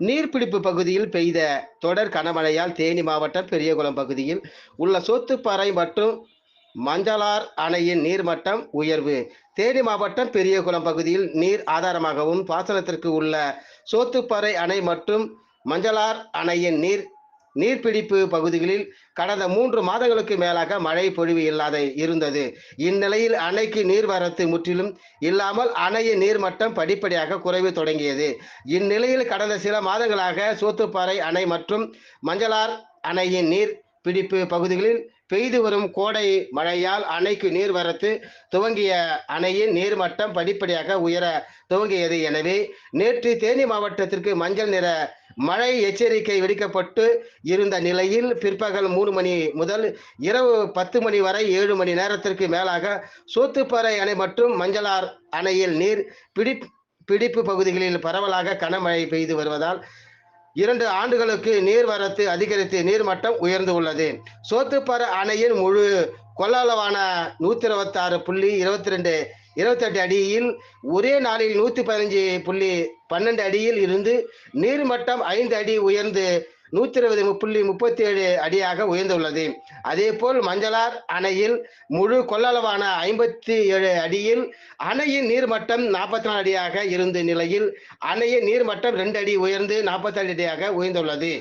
நீர்பிடிப்பு பகுதியில் பெய்த தொடர் கனமழையால் தேனி மாவட்டம் பெரியகுளம் பகுதியில் உள்ள சோத்துப்பாறை மற்றும் மஞ்சளார் அணையின் நீர்மட்டம் உயர்வு. தேனி மாவட்டம் பெரியகுளம் பகுதியில் நீர் ஆதாரமாகவும் பாசனத்திற்கு உள்ள சோத்துப்பாறை அணை மற்றும் மஞ்சளார் அணையின் நீர் நீர்பிடிப்பு பகுதிகளில் கடந்த மூன்று மாதங்களுக்கு மேலாக மழை பொழிவு இல்லாத இருந்தது. இந்நிலையில் அணைக்கு நீர்வரத்து முற்றிலும் இல்லாமல் அணையின் நீர்மட்டம் படிப்படியாக குறைவு தொடங்கியது. இந்நிலையில் கடந்த சில மாதங்களாக சோத்துப்பாறை அணை மற்றும் மஞ்சளார் அணையின் நீர் பிடிப்பு பகுதிகளில் பெய்து வரும் கோடை மழையால் அணைக்கு நீர்வரத்து துவங்கிய அணையின் நீர்மட்டம் படிப்படியாக உயர துவங்கியது. எனவே நேற்று தேனி மாவட்டத்திற்கு மஞ்சள் நிற மழை எச்சரிக்கை விடுக்கப்பட்டு இருந்த நிலையில் பிற்பகல் மூணு மணி முதல் இரவு பத்து மணி வரை ஏழு மணி நேரத்திற்கு மேலாக சோத்துப்பாறை அணை மற்றும் மஞ்சளார் அணையில் நீர் பிடி பிடிப்பு பகுதிகளில் பரவலாக கனமழை பெய்து வருவதால் இரண்டு ஆண்டுகளுக்கு நீர்வரத்து அதிகரித்து நீர்மட்டம் உயர்ந்து உள்ளது. சோத்துப்பாறை அணையின் முழு கொள்ளளவான நூற்றி இருபத்தாறு புள்ளி இருபத்தி ரெண்டு இருபத்தெட்டு அடியில் ஒரே நாளில் நூற்றி பதினஞ்சு புள்ளி பன்னெண்டு அடியில் இருந்து நீர்மட்டம் ஐந்து அடி உயர்ந்து நூற்றி இருபது புள்ளி முப்பத்தி ஏழு அடியாக உயர்ந்துள்ளது. அதேபோல் மஞ்சளார் அணையில் முழு கொள்ளளவான ஐம்பத்தி ஏழு அடியில் அணையின் நீர்மட்டம் நாற்பத்தி நாலு அடியாக இருந்த நிலையில் அணையின் நீர்மட்டம் ரெண்டு அடி உயர்ந்து நாற்பத்தி அடியாக உயர்ந்துள்ளது.